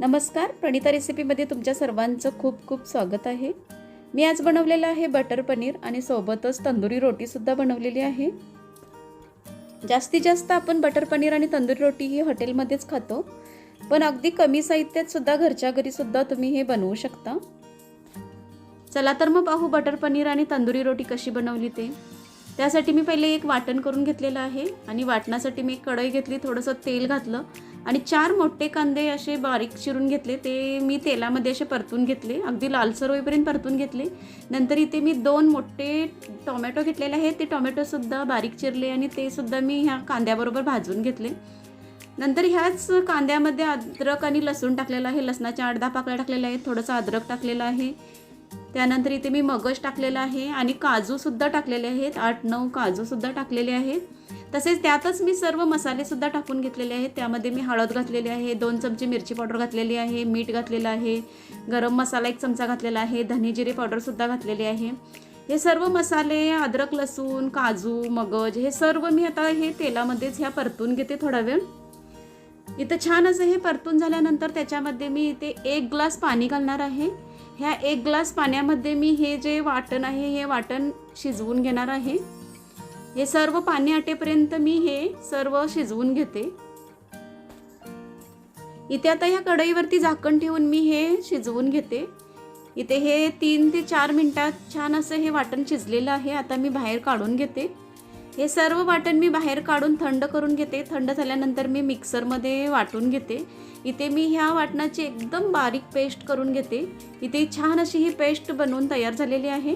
नमस्कार प्रणिता रेसिपीमध्ये तुमच्या सर्वांचं खूप खूप स्वागत आहे. मी आज बनवलेलं आहे बटर पनीर आणि सोबतच तंदुरी रोटीसुद्धा बनवलेली आहे. जास्तीत जास्त आपण बटर पनीर आणि तंदुरी रोटी ही हॉटेलमध्येच खातो पण अगदी कमी साहित्यात सुद्धा घरच्या घरीसुद्धा तुम्ही हे बनवू शकता. चला तर मग पाहू बटर पनीर आणि तंदुरी रोटी कशी बनवली ते. त्यासाठी मी पहिले एक वाटण करून घेतलेलं आहे आणि वाटणासाठी मी एक कढई घेतली थोडंसं तेल घातलं आणि चार मोठे कांदे असे बारीक चिरून घेतले. ते मी तेलामध्ये असे परतून घेतले. अगदी लालसर होईपर्यंत परतून घेतले. नंतर इथे मी दोन मोठे टोमॅटो घेतलेले आहेत. ते टोमॅटोसुद्धा बारीक चिरले आणि ते सुद्धा मी ह्या कांद्याबरोबर भाजून घेतले. नंतर ह्याच कांद्यामध्ये अद्रक आणि लसूण टाकलेलं आहे. लसणाच्या अर्धा पाकळ्या टाकलेल्या आहेत. थोडंसं अद्रक टाकलेलं आहे. त्यानंतर इथे मी मगज टाकलेला आहे आणि काजूसुद्धा टाकलेले आहेत. आठ नऊ काजूसुद्धा टाकलेले आहेत. तसेच त्यातच मी सर्व मसालेसुद्धा टाकून घेतलेले आहेत. त्यामध्ये मी हळद घातलेली आहे दोन चमचे मिरची पावडर घातलेली आहे मीठ घातलेलं आहे गरम मसाला एक चमचा घातलेला आहे धने जिरे पावडरसुद्धा घातलेली आहे. हे सर्व मसाले अद्रक लसूण काजू मगज हे सर्व मी आता हे तेलामध्येच ह्या परतून घेते थोडा वेळ. इथं छान असं हे परतून झाल्यानंतर त्याच्यामध्ये मी इथे एक ग्लास पाणी घालणार आहे. ह्या एक ग्लास पाण्यामध्ये मी हे जे वाटण आहे हे वाटण शिजवून घेणार आहे. हे सर्व पाणी आटेपर्यंत मी हे सर्व शिजवून घेते. इथे आता ह्या कढईवरती झाकण ठेवून मी हे शिजवून घेते. इथे हे तीन ते चार मिनटात छान असं हे वाटण शिजलेलं आहे आता मी बाहेर काढून घेते. हे सर्व वाटण मी बाहेर काढून थंड करून घेते थंड झाल्यानंतर मी मिक्सरमध्ये वाटून घेते. इथे मी ह्या वाटणाची एकदम बारीक पेस्ट करून घेते. इथे छान अशी ही पेस्ट बनवून तयार झालेली आहे.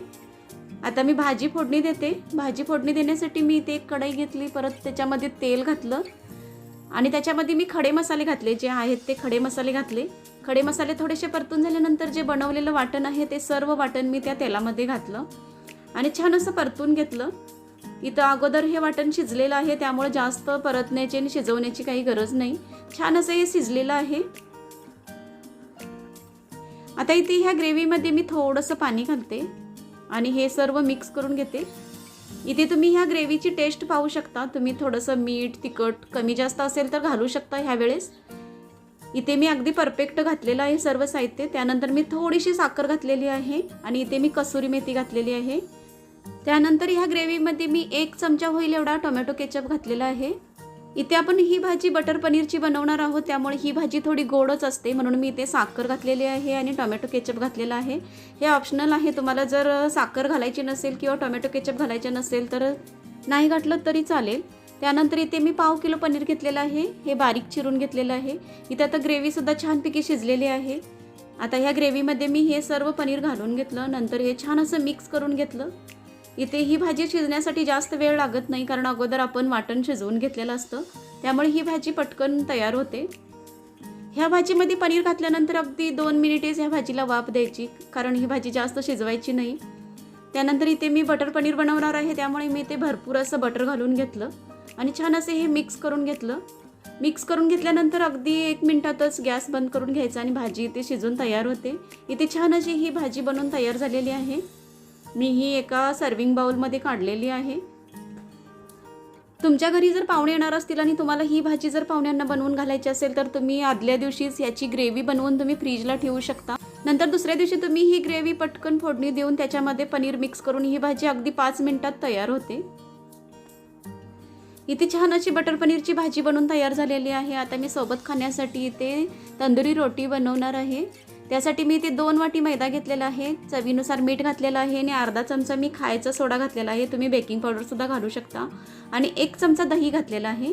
आता मी भाजी फोडणी देते. भाजी फोडणी देण्यासाठी मी इथे एक कढई घेतली परत त्याच्यामध्ये तेल घातलं. आणि त्याच्यामध्ये मी खडे मसाले घातले जे आहेत ते खडे मसाले घातले. खडे मसाले थोडेसे परतून झाल्यानंतर जे बनवलेलं वाटण आहे ते सर्व वाटण मी त्या तेलामध्ये घातलं. आणि छान असं परतून घेतलं. इथं अगोदर हे वाटण शिजलेलं आहे त्यामुळे जास्त परतण्याची आणि शिजवण्याची काही गरज नाही. छान असं हे शिजलेलं आहे. आता इथे ह्या ग्रेव्हीमध्ये मी थोडंसं पाणी घालते. आणि हे सर्व मिक्स करून घेते. इथे तुम्ही ह्या ग्रेव्हीची टेस्ट पाहू शकता. तुम्ही थोडंसं मीठ तिखट कमी जास्त असेल तर घालू शकता ह्या वेळेस. इथे मी अगदी परफेक्ट घातलेलं आहे सर्व साहित्य. त्यानंतर मी थोडीशी साखर घातलेली आहे आणि इथे मी कसुरी मेथी घातलेली आहे. त्यानंतर ह्या ग्रेव्हीमध्ये मी एक चमचा होईल एवढा टोमॅटो केचप घातलेला आहे. इथे आपण ही भाजी बटर पनीरची बनवणार आहोत. त्यामुळे ही भाजी थोडी गोडच असते. म्हणून मी इथे साखर घातलेली आहे आणि टोमॅटो केचप घातलेला आहे. हे ऑप्शनल आहे. तुम्हाला जर साखर घालायची नसेल किंवा टोमॅटो केचप घालायचे नसेल तर नाही घातलं तरी चालेल. त्यानंतर इथे मी पाव किलो पनीर घेतलेलं आहे. हे बारीक चिरून घेतलेलं आहे. इथे आता ग्रेव्हीसुद्धा छानपैकी शिजलेली आहे. आता ह्या ग्रेव्हीमध्ये मी हे सर्व पनीर घालून घेतलं. नंतर हे छान असं मिक्स करून घेतलं. इथे ही भाजी शिजण्यासाठी जास्त वेळ लागत नाही कारण अगोदर आपण वाटण शिजवून घेतलेलं असतं. त्यामुळे ही भाजी पटकन तयार होते. ह्या भाजीमध्ये पनीर घातल्यानंतर अगदी दोन मिनिटेच ह्या भाजीला वाफ द्यायची कारण ही भाजी जास्त शिजवायची नाही. त्यानंतर इथे मी बटर पनीर बनवणार आहे त्यामुळे मी इथे भरपूर असं बटर घालून घेतलं आणि छान असे हे मिक्स करून घेतलं. मिक्स करून घेतल्यानंतर अगदी एक मिनटातच गॅस बंद करून घ्यायचा आणि भाजी इथे शिजून तयार होते. इथे छान अशी ही भाजी बनवून तयार झालेली आहे. मी ही एका सर्विंग बाउलमध्ये काढलेली आहे. तुमच्या घरी जर पाहुणे येणार असतील आणि तुम्हाला ही भाजी जर पाहुण्यांना बनवून घालायची असेल तर तुम्ही आदल्या दिवशीच याची ग्रेव्ही बनवून तुम्ही फ्रीजला ठेवू शकता. नंतर दुसऱ्या दिवशी तुम्ही ही ग्रेव्ही पटकन फोडणी देऊन त्याच्यामध्ये पनीर मिक्स करून ही भाजी अगदी पाच मिनिटात तयार होते. इथे छान अशी बटर पनीरची भाजी बनवून तयार झालेली आहे. आता मी सोबत खाण्यासाठी इथे तंदुरी रोटी बनवणार आहे. त्यासाठी मी इथे दोन वाटी मैदा घेतलेला आहे. चवीनुसार मीठ घातलेलं आहे आणि अर्धा चमचा मी खायचा सोडा घातलेला आहे. तुम्ही बेकिंग पावडरसुद्धा घालू शकता. आणि एक चमचा दही घातलेला आहे.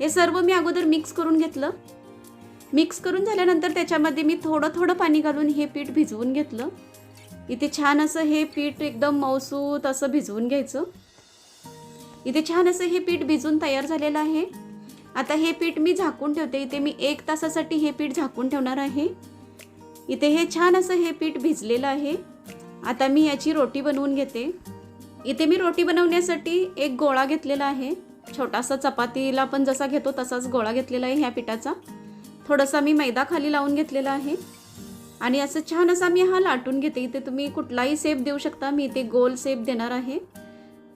हे सर्व मी अगोदर मिक्स करून घेतलं. मिक्स करून झाल्यानंतर त्याच्यामध्ये मी थोडं थोडं पाणी घालून हे पीठ भिजवून घेतलं. इथे छान असं हे पीठ एकदम मौसूत असं भिजवून घ्यायचं. इथे छान असं हे पीठ भिजून तयार झालेलं आहे. आता हे पीठ मी झाकून ठेवते. इथे मी एक तासासाठी हे पीठ झाकून ठेवणार आहे. इथे हे छान असं हे पीठ भिजलेलं आहे. आता मी याची रोटी बनवून घेते. इथे मी रोटी बनवण्यासाठी एक गोळा घेतलेला आहे. छोटासा चपातीला पण जसा घेतो तसाच गोळा घेतलेला आहे ह्या पिठाचा. थोडासा मी मैदा खाली लावून घेतलेला आहे. आणि असं छान असा मी हा लाटून घेते. इथे तुम्ही कुठलाही सेप देऊ शकता. मी इथे गोल सेप देणार आहे.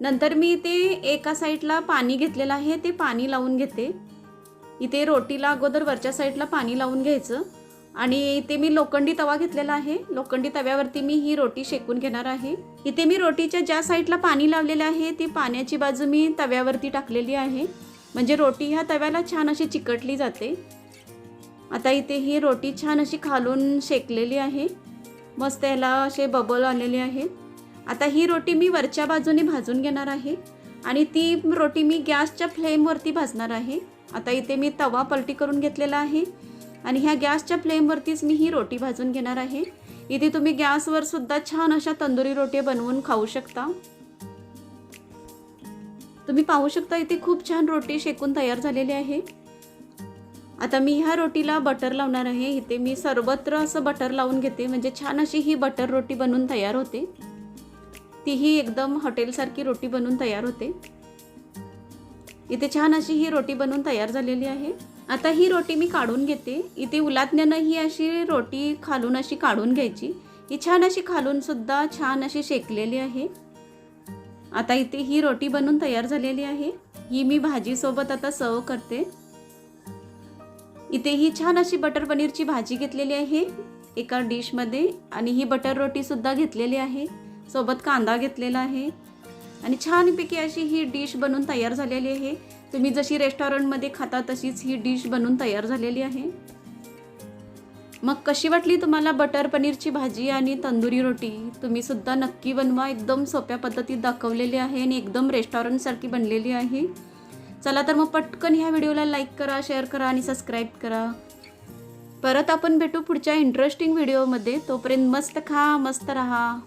नंतर मी इथे एका साईडला पाणी घेतलेलं आहे. ते पाणी लावून घेते. इथे रोटीला अगोदर वरच्या साईडला पाणी लावून घ्यायचं. आणि इथे मी लोखंडी तवा घेतलेला आहे. लोखंडी तव्यावरती मी ही रोटी शेकून घेणार आहे. इथे मी रोटीच्या ज्या साईडला पाणी लावलेलं आहे ती पाण्याची बाजू मी तव्यावरती टाकलेली आहे. म्हणजे रोटी ह्या तव्याला छान अशी चिकटली जाते. आता इथे ही रोटी छान अशी खालून शेकलेली आहे. मस्त याला असे बबल आलेले आहेत. आता ही रोटी मी वरच्या बाजूने भाजून घेणार आहे. आणि ती रोटी मी गॅसच्या फ्लेमवरती भाजणार आहे. आता इथे मी तवा पलटी करून घेतलेला आहे. आणि ह्या गॅसच्या फ्लेमवरतीच मी ही रोटी भाजून घेणार आहे. इथे तुम्ही गॅसवर सुद्धा छान अशा तंदुरी रोटी बनवून खाऊ शकता. तुम्ही पाहू शकता इथे खूप छान रोटी शेकून तयार झालेली आहे. आता मी ह्या रोटीला बटर लावणार आहे. इथे मी सर्वत्र असं बटर लावून घेते. म्हणजे छान अशी ही बटर रोटी बनवून तयार होते. तीही एकदम हॉटेलसारखी रोटी बनवून तयार होते. इथे छान अशी ही रोटी बनवून तयार झालेली आहे. आता ही रोटी मी काढून घेते. इथे उलातण्यानं ही अशी रोटी खालून अशी काढून घ्यायची. ही छान अशी खालूनसुद्धा छान अशी शेकलेली आहे. आता इथे ही रोटी बनवून तयार झालेली आहे. ही मी भाजीसोबत आता सर्व करते. इथे ही छान अशी बटर पनीरची भाजी घेतलेली आहे एका डिशमध्ये आणि ही बटर रोटीसुद्धा घेतलेली आहे. सोबत कांदा घेतलेला आहे. आणि छानपैकी अशी ही डिश बनून तयार झालेली आहे. तुम्ही जशी रेस्टॉरंटमध्ये खाता तशीच ही डिश बनवून तयार झालेली आहे. मग कशी वाटली तुम्हाला बटर पनीरची भाजी आणि तंदुरी रोटी? तुम्ही सुद्धा नक्की बनवा एकदम सोप्या पद्धतीत दाखवलेली आहे आणि एकदम रेस्टॉरंटसारखी बनलेली आहे. चला तर मग पटकन ह्या व्हिडिओला लाईक करा शेअर करा आणि सबस्क्राईब करा. परत आपण भेटू पुढच्या इंटरेस्टिंग व्हिडिओमध्ये. तोपर्यंत मस्त खा मस्त राहा.